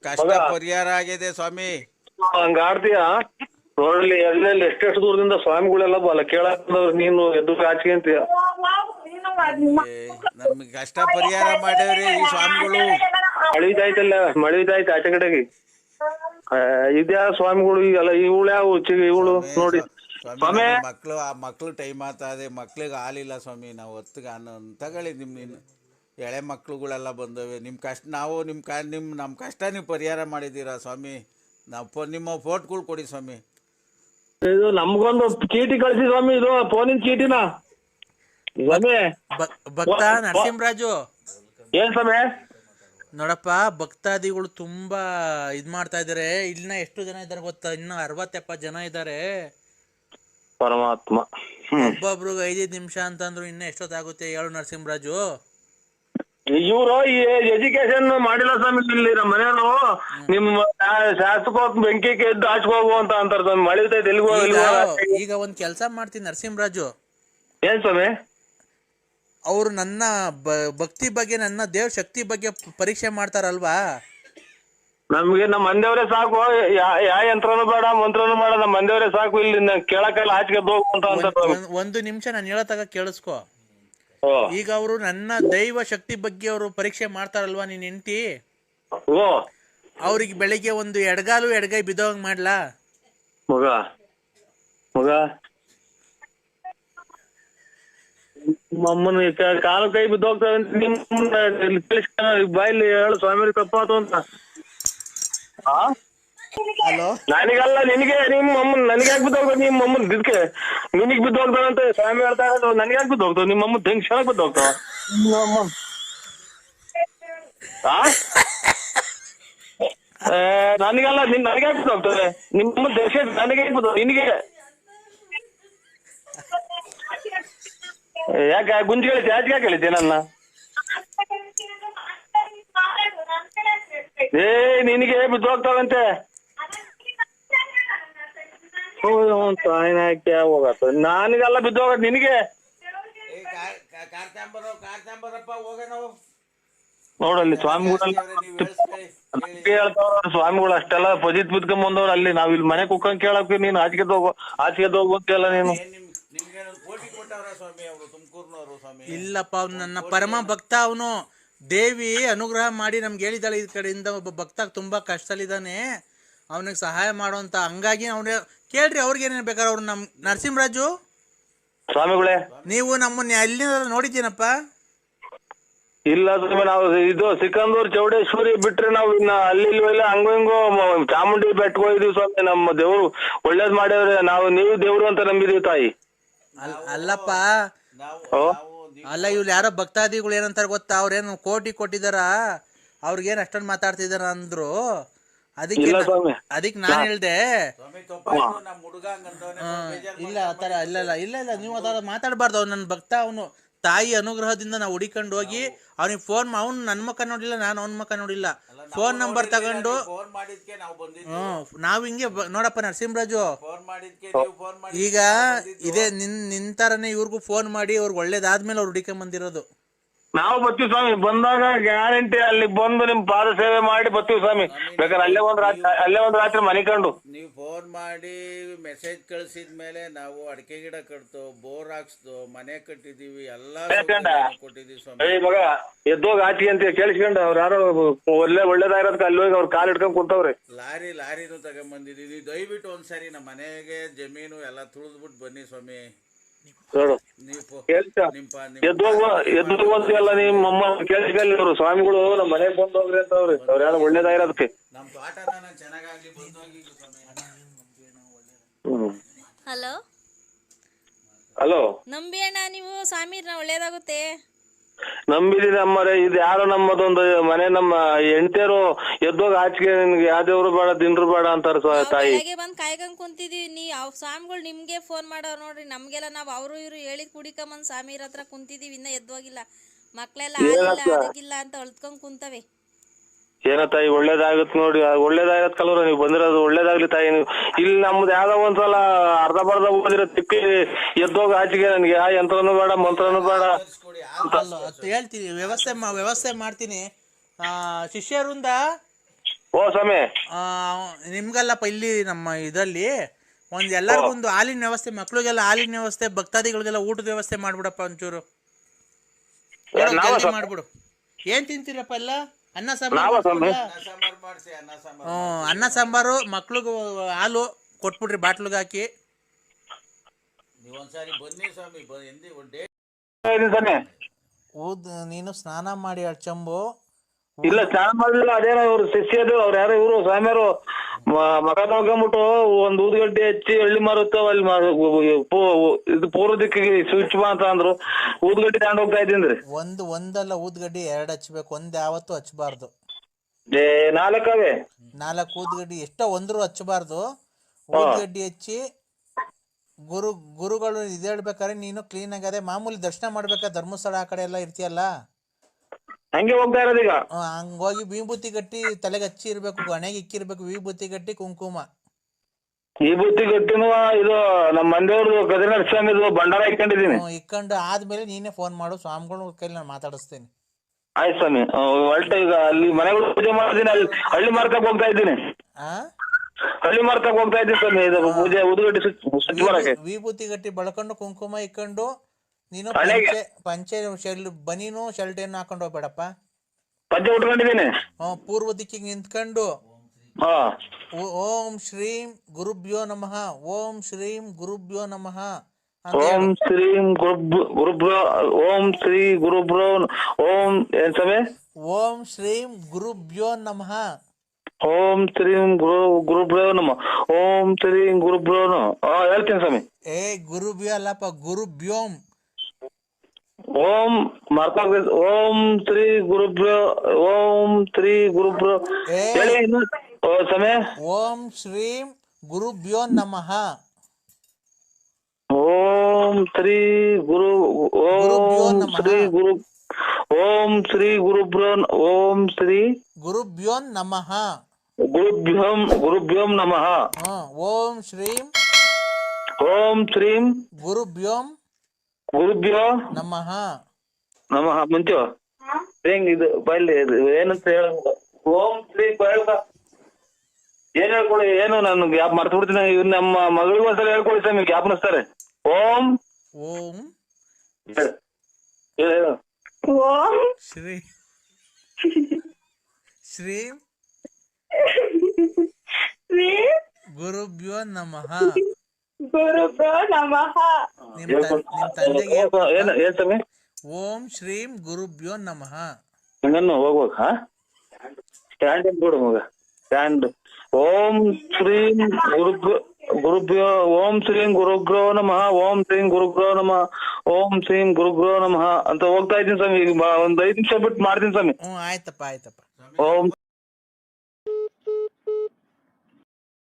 ಕಷ್ಟ ಪರಿಹಾರ ಆಗಿದೆ ಸ್ವಾಮಿ. ಹಂಗ ಆಡ್ತೀಯ? ನೋಡ್ಲಿ ಎಲ್ಲೆಲ್ಲಿ ಎಷ್ಟೆಷ್ಟು ದೂರದಿಂದ ಸ್ವಾಮಿಗಳೆಲ್ಲ ಬಲ್ಲ ಕೇಳಕ್ಕಂದ್ರೆ ನೀನು ಎದ್ದು ಕಾಚ್ಕೊಂತೀಯ ನಮ್ಗೆ ಕಷ್ಟ ಪರಿಹಾರ ಮಾಡ್ಯಾವ್ರಿ ಈ ಸ್ವಾಮಿಗಳು. ಮಳಿದಾಯ್ತಲ್ಲ ಮಳಿದಾಯ್ತು ಆಚೆ ಕಡೆಗೆ. ಇದ್ಯಾ ಸ್ವಾಮಿಗಳು ಈಗಲ್ಲ ಇವಳು ಯಾವ ಇವಳು ನೋಡಿ. ಸ್ವಾಮಿ ಮಕ್ಳು ಆ ಮಕ್ಳು ಟೈಮ್ ಆಗ್ತದೆ ಮಕ್ಳಿಗೆ ಹಾಲಿಲ್ಲ ಸ್ವಾಮಿ ನಾವು ಹೊತ್ತಿಗೆ ಅನ್ನ ತಗೊಳ್ಳಿ ನಿಮ್ಮ ನಿನ್ನ ಎಳೆ ಮಕ್ಳುಗಳೆಲ್ಲ ಬಂದವೆ. ನಿಮ್ಮ ಕಷ್ಟ ನಾವು ನಿಮ್ಮ ಕ ನಿಮ್ಮ ನಮ್ಮ ಕಷ್ಟ ನೀವು ಪರಿಹಾರ ಮಾಡಿದ್ದೀರಾ ಸ್ವಾಮಿ? ನಾವು ಫೋ ನಿಮ್ಮ ಫೋಟ್ಗಳು ಕೊಡಿ ಸ್ವಾಮಿ. ಇದು ನಮ್ಗೊಂದು ಚೀಟಿ ಕಳಿಸಿ ಸ್ವಾಮಿ ಇದು ಫೋನಿನ ಚೀಟಿನ. ಸ್ವಾಮಿ ಭಕ್- ಭಕ್ತ ನರಸಿಂಹರಾಜು. ಏನ್ ಸ್ವಾಮಿ? ನೋಡಪ್ಪ ಭಕ್ತಾದಿಗಳು ತುಂಬಾ ಇದ್ ಮಾಡ್ತಾ ಇದಾರೆ. ಇಲ್ಲಿನ ಎಷ್ಟು ಜನ ಇದ್ದಾರೆ ಗೊತ್ತಾ? ಇನ್ನು ಅರವತ್ ಎಪ್ಪತ್ ಜನ ಇದಾರೆ ಪರಮಾತ್ಮ. ಒಬ್ಬೊಬ್ರು ಒಬ್ಬೊಬ್ರಿಗೆ ಐದೈದು ನಿಮಿಷ ಅಂತಂದ್ರು ಇನ್ನ ಎಷ್ಟೊತ್ತಾಗುತ್ತೆ ಹೇಳು ನರಸಿಂಹರಾಜು. ಇವರು ಈ ಎಜುಕೇಶನ್ ಮಾಡಿಲ್ಲ ಸ್ವಾಮಿ ಇಲ್ಲಿ ನಮ್ಮ ಮನೆಯವರು. ನಿಮ್ಮ ಶಾಸಕ ಬೆಂಕಿ ಎದ್ದು ಆಚೆ ಹೋಗು ಅಂತ ಅಂತಾರೆ ಸ್ವಾಮಿ. ಮಳೆ ಈಗ ಒಂದ್ ಕೆಲ್ಸ ಮಾಡ್ತೀನಿ ನರಸಿಂಹರಾಜು. ಏನ್ ಸ್ವಾಮಿ? ಅವ್ರು ನನ್ನ ಭಕ್ತಿ ಬಗ್ಗೆ ನನ್ನ ದೇವ್ ಶಕ್ತಿ ಬಗ್ಗೆ ಪರೀಕ್ಷೆ ಮಾಡ್ತಾರಲ್ವಾ? ನಮ್ಗೆ ನಮ್ಮ ಮಂದೇವ್ರೆ ಸಾಕು. ಯಾವ ಯಾ ಯಂತ್ರನೂ ಬೇಡ ಮಂತ್ರನೂ ಬೇಡ ನಮ್ಮ ಮಂದೇವ್ರೆ ಸಾಕು. ಇಲ್ಲಿ ಕೇಳಕ್ಕೆಲ್ಲ ಆಚೆಗೆ ಒಂದ್- ನಿಮಿಷ ನಾನು ಹೇಳತ್ತಾಗ ಕೇಳಿಸ್ಕೊ. ಈಗ ಅವರು ನನ್ನ ದೈವ ಶಕ್ತಿ ಬಗ್ಗೆ ಅವರು ಪರೀಕ್ಷೆ ಮಾಡ್ತಾರಲ್ವಾ ನೀನ್ ಹೆಂಡತಿ? ಓ. ಅವ್ರಿಗೆ ಬೆಳಿಗ್ಗೆ ಒಂದು ಎಡಗಾಲು ಎಡಗೈ ಹಂಗ ಮಾಡ್ಲಾ? ಮಗ. ಮಗ. ನಮ್ಮನ್ನ ಕಾಲು ಕೈ ಬಿದ್ದು ಹೋಗ್ತವೆ ಅಂತ ನಿಮ್ಮ ಬಾಯಲ್ಲಿ ಹೇಳು ಸ್ವಾಮಿ ತಪ್ಪಾತು ಅಂತ. ಆ? ಹಲೋ? ನನಗಲ್ಲ ನಿನಗೆ ನಿಮ್ಮ ಅಮ್ಮನ್ ನನಗೆ ಯಾಕೆ ಬಿದ್ದು ಹೋಗ್ತಾವ ನಿಮ್ಮ ಅಮ್ಮನ್ ಇದಕ್ಕೆ ನಿನಗ್ ಬಿದ್ದು ಹೋಗ್ತಾವಂತೆ ಸ್ವಾಮಿ ಹೇಳ್ತಾ ಇರೋದು ನನಗೆ ಯಾಕೆ ಬಿದ್ದು ಹೋಗ್ತಾವ? ನಿಮ್ಮ ಅಮ್ಮನ್ ಹೆಂಗ್ ಕ್ಷಣಕ್ಕೆ ಬಿದ್ದು ಹೋಗ್ತಾವ? ನಿಮ್ಮ ಆ? ನನಗಲ್ಲ ನಿನ್ ನನಗೆ ಯಾಕೆ ಬಿದ್ದು ಹೋಗ್ತದೆ ನಿಮ್ಮ ಅಮ್ಮನ್ ದೇಶ ನನಗೆ ಯಾಕೆ ಬಿದ್ದು ನಿನಗೆ ಏ, ಯಾಕೆ ಗುಂಜಿ ಕಳಿಸಿ ಯಾಕೆ ಯಾಕೆ ನನ್ನ? ಏ ನಿನಗೆ ಬಿದ್ದು ಹೋಗ್ತಾವಂತೆ. ತಾಯಿನಾಕ್ಯ ಹೋಗತ್ತ? ನನಗೆಲ್ಲ ಬಿದ್ದು ಹೋಗತ್ ನಿನಗೆ. ನೋಡಲ್ಲಿ ಸ್ವಾಮಿಗಳೆಲ್ಲ ನೀವು ಹೇಳ್ತಾವ್ರ ಸ್ವಾಮಿಗಳು ಅಷ್ಟೆಲ್ಲ ಪಜಿತ್ ಬಿದ್ಕೊಂಡ್ ಬಂದವ್ರು ಅಲ್ಲಿ ನಾವ್ ಇಲ್ಲಿ ಮನೆ ಕುಕ್ಕಂಗ್ ಕೇಳಕ್ ನೀನ್ ಆಚೆಗೆ ಹೋಗು ಆಚೆಗೆ ಹೋಗು ಅಂತೆಲ್ಲ ನೀನು ಏನ್ ನಿಮ್ ನಿಮ್ಗೇನೊಂದು ಕೋಟಿ ಕೊಟ್ಟವ್ರ ಸ್ವಾಮಿ ಅವರು ತುಮಕೂರ್ನವರು ಸ್ವಾಮಿ. ಇಲ್ಲಪ್ಪ ಅವ್ನು ನನ್ನ ಪರಮ ಭಕ್ತ ಅವನು. ದೇವಿ ಅನುಗ್ರಹ ಮಾಡಿ ನಮ್ಗೆ ಹೇಳಿದಾಳೆ ಈ ಕಡೆಯಿಂದ ಒಬ್ಬ ಭಕ್ತ ತುಂಬಾ ಕಷ್ಟದಲ್ಲಿದ್ದಾನೆ. ಅವನಿಗೆ ಸಹಾಯ ಮಾಡುವಂತ ಹಂಗಾಗಿ ಅವನೇ ಕೇಳ್ರಿ ಅವ್ರಿಗೆ ಏನೇನು ಬೇಕಾದ್ರೆ. ಅವ್ರು ನಮ್ ನರಸಿಂಹರಾಜು? ಸ್ವಾಮಿಗಳೇ. ನೀವು ನಮ್ಮನ್ನ ಎಲ್ಲಿಂದ ನೋಡಿದ್ದೀನಪ್ಪ? ಇಲ್ಲ ಸ್ವಾಮಿ ನಾವು ಇದು ಸಿಕಂದೂರ್ ಚೌಡೇಶ್ವರಿ ಬಿಟ್ರೆ ನಾವು ಇನ್ನ ಅಲ್ಲಿ ಹಂಗೋ ಹಿಂಗೋ ಮ- ಚಾಮುಂಡಿ ಬೆಟ್ಟಕ್ಕೆ ಹೋಗಿದೀವಿ ಸ್ವಾಮಿ. ನಮ್ಮ ದೇವ್ರು ಒಳ್ಳೇದ್ ಮಾಡ್ಯಾವ್ರೆ ನಾವು ನೀವು ದೇವ್ರು ಅಂತ ನಂಬಿದೀವಿ ತಾಯಿ. ಅಲ್ಲಪ್ಪ. ನಾವು ಓ ನಾವು ಅಲ್ಲ ಇವ್ರು ಯಾರೋ ಭಕ್ತಾದಿಗಳು ಏನಂತಾರ ಗೊತ್ತಾ? ಅವ್ರೇನು ಕೋಟಿ ಕೊಟ್ಟಿದಾರ? ಅವ್ರಿಗೇನು ಅಷ್ಟೊಂದು ಮಾತಾಡ್ತಿದಾರ ಅಂದ್ರು. ಅದಕ್ಕೆ ಅದಕ್ಕೆ ನಾನು ಹೇಳ್ದೆ. ಸ್ವಾಮಿ ತಪ್ಪಾಯ್ತು ನಮ್ಮ ಹುಡುಗ ಹಂಗಂತವನೆ ಇಲ್ಲ ಆತರ ಇಲ್ಲ ಇಲ್ಲ ಇಲ್ಲ ಇಲ್ಲ. ನೀವು ಥರ ಮಾತಾಡಬಾರ್ದು. ಅವ್ನು ನನ್ನ ಭಕ್ತ ಅವನು ತಾಯಿ ಅನುಗ್ರಹದಿಂದ ನಾವು ಹುಡಿಕೊಂಡು ಹೋಗಿ ಅವ್ನಿಗೆ ಫೋನ್ ಅವ್ನು ನನ್ನ ಮುಖ ನೋಡಿಲ್ಲ ನಾನು ಅವ್ನ ಮುಖ ನೋಡಿಲ್ಲ. ಫೋನ್ ನಂಬರ್ ತಗೊಂಡು ಫೋನ್ ಮಾಡಿದ್ಕೆ ನಾವು ಬಂದಿದ್ವಿ ನಾವು ಹಿಂಗೆ ಬ- ನೋಡಪ್ಪ ನರಸಿಂಹರಾಜು. ಫೋನ್ ಮಾಡಿದ್ಕೆ ನೀವು ಫೋನ್ ಮಾಡಿ ಈಗ ಇದೇ ನಿನ್ ನಿನ್ ಥರನೇ ಇವ್ರಿಗೂ ಫೋನ್ ಮಾಡಿ ಅವ್ರಿಗೆ ಒಳ್ಳೇದಾದ್ಮೇಲೆ ಅವ್ರು ಹುಡಿಕೊಂಡ್ ಬಂದಿರೋದು ನಾವು ಬರ್ತೀವಿ ಸ್ವಾಮಿ. ಬಂದಾಗ ಗ್ಯಾರಂಟಿ ಅಲ್ಲಿ ಬಂದು ನಿಮ್ ಪಾದ ಸೇವೆ ಮಾಡಿ ಬರ್ತೀವಿ ಸ್ವಾಮಿ. ಬೇಕಾದ್ರೆ ಅಲ್ಲೇ ಒಂದ್ ರಾತ್ರಿ ಅಲ್ಲೇ ಒಂದ್ ರಾತ್ರಿ ಮನಿಕೊಂಡು. ಕಂಡು ನೀವು ಫೋನ್ ಮಾಡಿ ಮೆಸೇಜ್ ಕಳಿಸಿದ ಮೇಲೆ ನಾವು ಅಡಕೆ ಗಿಡ ಕಟ್ತು ಬೋರ್ ಹಾಕ್ಸ್ದು ಮನೆ ಕಟ್ಟಿದೀವಿ ಎಲ್ಲಾ ಕೊಟ್ಟಿದೀವಿ ಸ್ವಾಮಿ. ಏ ಮಗ ಎದ್ದೋಗ ಆಚಿ ಅಂತ ಕೇಳಿಸ್ಕೊಂಡ. ಅವ್ರ ಯಾರೋ ಒಳ್ಳೆ ಒಳ್ಳೇದಾಗಿರೋದಕ್ಕೆ ಅಲ್ಲಿ ಹೋಗಿ ಅವ್ರ ಕಾಲ್ ಹಿಡ್ಕೊಂಡ್ ಕುಂತವ್ರಿ. ಲಾರಿ ಲಾರಿನೂ ತಗೊಂಬಂದಿದೀವಿ. ದಯವಿಟ್ಟು ಒಂದ್ಸರಿ ನಮ್ಮ ಮನೆಗೆ ಜಮೀನು ಎಲ್ಲ ತುಳಿದ್ಬಿಟ್ಟು ಬನ್ನಿ ಸ್ವಾಮಿ. ನಿಮ್ಮ ಅಮ್ಮ ಅವ್ರು ಸ್ವಾಮಿಗಳು ನಮ್ಮ ಮನೆ ಬಂದ್ ಹೋಗ್ರಿ ಅಂತ ಅವ್ರಿ. ಅವ್ರ ಯಾರು ಹ್ಮ್. ಹಲೋ? ಹಲೋ? ನಂಬಿ ಅಣ್ಣ ನೀವು ಸ್ವಾಮಿ ಒಳ್ಳೇದಾಗುತ್ತೆ. ನಂಬಿದೀನಿ ಅಮ್ಮರೇ ಇದು ಯಾರೋ ನಮ್ಮದೊಂದು ಮನೆ ನಮ್ಮ ಹೆಂಡತಿಯರು ಎದ್ದೋಗ ಆಚೆಗೆ ನಿನ್ಗೆ ಯಾವ್ದೇವ್ರು ಬೇಡ ದಿನರು ಬೇಡ ಅಂತಾರ ತಾಯಿ. ಬೆಳಗ್ಗೆ ಬಂದ್ ಕಾಯ್ಕೊಂಡ್ ಕುಂತಿದೀವಿ ನೀ ಅವ್ ಸ್ವಾಮಿಗಳು ನಿಮ್ಗೆ ಫೋನ್ ಮಾಡೋರ್ ನೋಡ್ರಿ ನಮ್ಗೆಲ್ಲ ನಾವ್ ಅವರು ಇವ್ರು ಹೇಳಿದ್ ಕುಡಿಕೊಂಬಂದ್ ಸ್ವಾಮಿರ ಹತ್ರ ಕುಂತಿದೀವಿ ಇನ್ನ ಎದ್ದೋಗಿಲ್ಲ. ಮಕ್ಳೆಲ್ಲ ಆಗಿಲ್ಲ ಅದಕ್ಕಿಲ್ಲ ಅಂತ ಹೊಳ್ತ್ಕೊಂಡ್ ಕುಂತವೆ. ಏನ ತಾಯಿ ಒಳ್ಳೇದಾಗತ್ ನೋಡಿ ಒಳ್ಳೇದಾಗತ್ ಕಲವ್ರ ನೀವು ಬಂದಿರೋದು ಒಳ್ಳೇದಾಗ್ಲಿ ತಾಯಿ ನೀವು. ಇಲ್ಲಿ ನಮ್ದು ಯಾವ್ದೋ ಒಂದ್ಸಲ ಅರ್ಧ ಬರ್ಧ ಓದಿರೋ ತಿಪ್ಪಿ ಎದ್ದೋಗ ಆಚೆಗೆ ನನ್ಗೆ ಆ ಯಂತ್ರನೂ ಬೇಡ ಮಂತ್ರನೂ ಬೇಡ. ಅಲ್ಲ ಹೇಳ್ತೀನಿ ವ್ಯವಸ್ಥೆ ಮಾ ವ್ಯವಸ್ಥೆ ಮಾಡ್ತೀನಿ. ಆ, ಶಿಷ್ಯರಿಂದ? ಓ ಸ್ವಾಮಿ. ಆ, ನಿಮ್ಗೆಲ್ಲಪ್ಪ ಇಲ್ಲಿ ನಮ್ಮ ಇದರಲ್ಲಿ ಒಂದು ಎಲ್ಲರಿಗೊಂದು ಹಾಲಿನ ವ್ಯವಸ್ಥೆ ಮಕ್ಳಿಗೆಲ್ಲ ಹಾಲಿನ ವ್ಯವಸ್ಥೆ ಭಕ್ತಾದಿಗಳಿಗೆಲ್ಲ ಊಟದ ವ್ಯವಸ್ಥೆ ಮಾಡ್ಬಿಡಪ್ಪ ಒಂಚೂರು. ಕೊಡು, ನಾವ ಜಲ್ದಿ ಸ್ವಾಮಿ? ಮಾಡ್ಬಿಡು. ಏನ್ ತಿಂತೀರಪ್ಪ ಎಲ್ಲ? ಅನ್ನ ನಾವ ಸಾಂಬಾರು ಸ್ವಾಮಿ? ಹ್ಮ್ ಅನ್ನ ಸಾಂಬಾರು ಮಕ್ಳಿಗೆ ಹಾಲು ಕೊಟ್ಬಿಡ್ರಿ ಬಾಟ್ಲಿಗೆ ಹಾಕಿ. ನೀವು ಒಂದ್ಸಾರಿ ಬನ್ನಿ ಸ್ವಾಮಿ ಬ ಎಂದಿ ಒಂದು ಡೇಟ್ ಸ್ವಾಮಿ. ಊದ್ ನೀನು ಸ್ನಾನ ಮಾಡಿ ಅಚ್ಚಂಬು ಇಲ್ಲ ಸ್ನಾನ ಮಾಡಿಲ್ಲ ಅದೇನೋ ಇವ್ರು ಶಿಷ್ಯರು ಅವ್ರು ಯಾರೋ ಇವ್ರು ಸ್ವಾಮಿಯರು ಮ- ಮಕ ನೋಡ್ಕೊಂಬಿಟ್ಟು ಒಂದ್ ಊದ್ಗಡ್ಡೆ ಹಚ್ಚಿ ಹಳ್ಳಿ ಮಾರುತ್ತವ ಅಲ್ಲಿ ಪೂ- ಇದು ಪೂರ್ವ ದಿಕ್ಕಿಗೆ ಸ್ವಿಚ್ ಬಾ ಅಂತ ಅಂದ್ರು. ಊದ್ಗಡ್ಡೆ ತಗೊಂಡ್ ಹೋಗ್ತಾ ಇದ್ದೀನಿ ಒಂದು ಒಂದಲ್ಲ ಊದ್ಗಡ್ಡಿ ಎರಡು ಹಚ್ಬೇಕು ಒಂದ್ ಯಾವತ್ತು ಹಚ್ಬಾರ್ದು ನಾಲ್ಕವೇ? ನಾಲ್ಕು ಊದ್ಗಡ್ಡಿ ಎಷ್ಟೋ ಒಂದ್ರು ಹಚ್ಬಾರ್ದು ಊದ್ಗಡ್ಡಿ ಹಚ್ಚಿ ಗುರು ಗುರುಗಳು ಇದು ಹೇಳ್ಬೇಕಾದ್ರೆ ನೀನು ಕ್ಲೀನ್ ಅದೇ ಮಾಮೂಲಿ ದರ್ಶನ ಮಾಡ್ಬೇಕಾ? ಧರ್ಮಸ್ಥಳ ಆ ಕಡೆ ಎಲ್ಲ ಇರ್ತೀಯಲ್ಲ? ಹಂಗೆ ಹೋಗ್ತಾ ಇರೋದೀಗ ಹಂಗ ಹಂಗೋಗಿ ವಿಭೂತಿ ಗಟ್ಟಿ ತಲೆಗೆ ಹಚ್ಚಿ ಇರ್ಬೇಕು ಹಣೆಗೆ ಇಕ್ಕಿರ್ಬೇಕು ವಿಭೂತಿ ಗಟ್ಟಿ ಕುಂಕುಮ. ಈ ಬುತ್ತಿ ಗಟ್ಟಿನೂ ಇದು ನಮ್ಮ ಮಂದಿಯವ್ರದ್ದು ಗದಿನಾಥ ಸ್ವಾಮಿದು ಭಂಡಾರ ಇಟ್ಕೊಂಡಿದೀನಿ ಹ್ಮ್, ಇಕ್ಕೊಂಡು ಆದ್ಮೇಲೆ ನೀನೇ ಫೋನ್ ಮಾಡು ಸ್ವಾಮಿಗಳ ಕೈಲಿ ನಾನು ಮಾತಾಡಿಸ್ತೀನಿ. ಆಯ್ತು ಸ್ವಾಮಿ. ಒಳ್ಳೆ ಈಗ ಅಲ್ಲಿ ಮನೆಗಳು ಪೂಜೆ ಮಾಡ್ತೀನಿ ಅಲ್ಲಿ ಹಳ್ಳಿ ಮಾರ್ಕ ಹೋಗ್ತಾ ಇದ್ದೀನಿ. ಆ? ಹಳ್ಳಿ ಮಾರ್ತಕ್ ಹೋಗ್ತಾ ಇದ್ದೀನಿ ಸ್ವಾಮಿ. ಇದು ಪೂಜೆ ಸ್ವಿಚ್ ಸ್ವಿಚ್ ಬರಕ್ಕೆ. ವಿಭೂತಿ ಗಟ್ಟಿ ಬಳಕೊಂಡು ಕುಂಕುಮ ಇಕ್ಕೊಂಡು ನೀನು ಹಣೆಗೆ? ಪಂಚೆ ಪಂಚೆ ಶೆಲ್ ಬನೀನು ಶರ್ಟೇನು ಹಾಕೊಂಡು ಹೋಗ್ಬೇಡಪ್ಪ. ಪಂಚೆ ಉಟ್ಕೊಂಡಿದ್ದೀನಿ. ಹ್ಮ್, ಪೂರ್ವ ದಿಕ್ಕಿಗೆ ನಿಂತ್ಕೊಂಡು ಹಾ. ಓ- ಓಂ ಶ್ರೀಂ ಗುರುಭ್ಯೋ ನಮಃ ಓಂ ಶ್ರೀಂ ಗುರುಭ್ಯೋ ನಮಃ ಅಂತ ಓಂ ಶ್ರೀಂ ಶ್ರೀ ಗುರುಬ್ರು ಗುರುಬ್ರೋ ಓಂ ಶ್ರೀ ಗುರುಬ್ರೋ ಓಂ ಏನ್ ಸ್ವಾಮಿ? ಓಂ ಶ್ರೀಂ ಗುರುಭ್ಯೋ ನಮಃ. ಓಂ ಶ್ರೀ ಗುರು ಗುರುಬ್ರೋ ನಮ ಓಂ ಶ್ರೀ ಗುರುಬ್ರೋ ನಮಃ. ಹಾ ಹೇಳ್ತೀನಿ ಸ್ವಾಮಿ ಏ ಗುರುಭ್ಯೋ ಅಲ್ಲಪ್ಪ ಗುರುಭ್ಯೋಂ ಓಂ ಮರ್ತಾಗ ಓಂ ಶ್ರೀ ಗುರುಬ್ರೋ ಓಂ ಶ್ರೀ ಗುರುಬ್ರೋ ಏ. ಹೇಳಿ ಇನ್ನು ಓ ಸ್ವಾಮಿ ಓಂ ಶ್ರೀಂ ಗುರುಭ್ಯೋ ನಮಃ ಓಂ ಶ್ರೀ ಗುರು ಗುರುಭ್ಯೋ ಓಂ ನಮಃ. ಶ್ರೀ ಗುರು ಓಂ ಶ್ರೀ ಗುರುಬ್ರೋ ನ- ಓಂ ಶ್ರೀ ಗುರುಭ್ಯೋ ನಮಃ ಗುರುಭ್ಯೋಂ ಗುರುಭ್ಯೋಂ ನಮಃ. ಓಂ ಶ್ರೀಂ. ಓಂ ಶ್ರೀಂ. ಗುರುಭ್ಯೋಂ ಗುರುಭ್ಯೋ ನಮಃ. ನಮಃ ಮುಂಚೆ ಹೆಂಗ್ ಇದು ಬಯಲಿ ಇದು ಏನಂತ ಹೇಳ. ಓಂ ಶ್ರೀ ಬಯಲ್ಗ ಏನ್ ಹೇಳ್ಕೊಡಿ ಏನು ನಾನು ಗ್ಯಾಪ್ ಮರ್ತು ಬಿಡ್ತೀನಿ ಇವ್ ನಮ್ಮ ಮಗಳಿಗೂ ಒಂದ್ಸಲ ಹೇಳ್ಕೊಡಿ ಸ್ವಾಮಿ ಜ್ಞಾಪನಿಸ್ತಾರೆ ಓಂ. ಓಂ. ಹೇಳು. ಹೇಳು, ಹೇಳು. ಶ್ರೀ. ಶ್ರೀಂ. ಗುರುಭ್ಯೋ ನಮಃ. ಗುರುಭ್ಯೋ ನಮಃ. ನಿಮ್ ತಂದೆಗೆ ಏನು ಓಂ ಶ್ರೀಂ ಗುರುಭ್ಯೋ ನಮಃ. ಹಂಗನ್ನು ಹೋಗ್ಬೇಕ ಸ್ಟ್ಯಾಂಡ್ ಬಿಡು ಮಗ ಸ್ಟ್ಯಾಂಡ್ ಓಂ ಶ್ರೀಂ ಗುರು ಗುರುಭ್ಯೋ ಓಂ ಶ್ರೀಂ ಗುರುಗ್ರೋ ನಮಃ ಓಂ ಶ್ರೀಂ ಗುರುಗ್ರೋ ನಮಃ ಓಂ ಶ್ರೀಂ ಗುರುಗ್ರೋ ನಮಃ ಅಂತ ಹೋಗ್ತಾ ಇದ್ದೀನಿ ಸ್ವಾಮಿ ಈಗ ಒಂದ್ ಐದ್ ನಿಮಿಷ ಬಿಟ್ಟು ಮಾಡ್ತೀನಿ ಸ್ವಾಮಿ. ಹ್ಞೂ ಆಯ್ತಪ್ಪ ಆಯ್ತಪ್ಪ. ಓಂ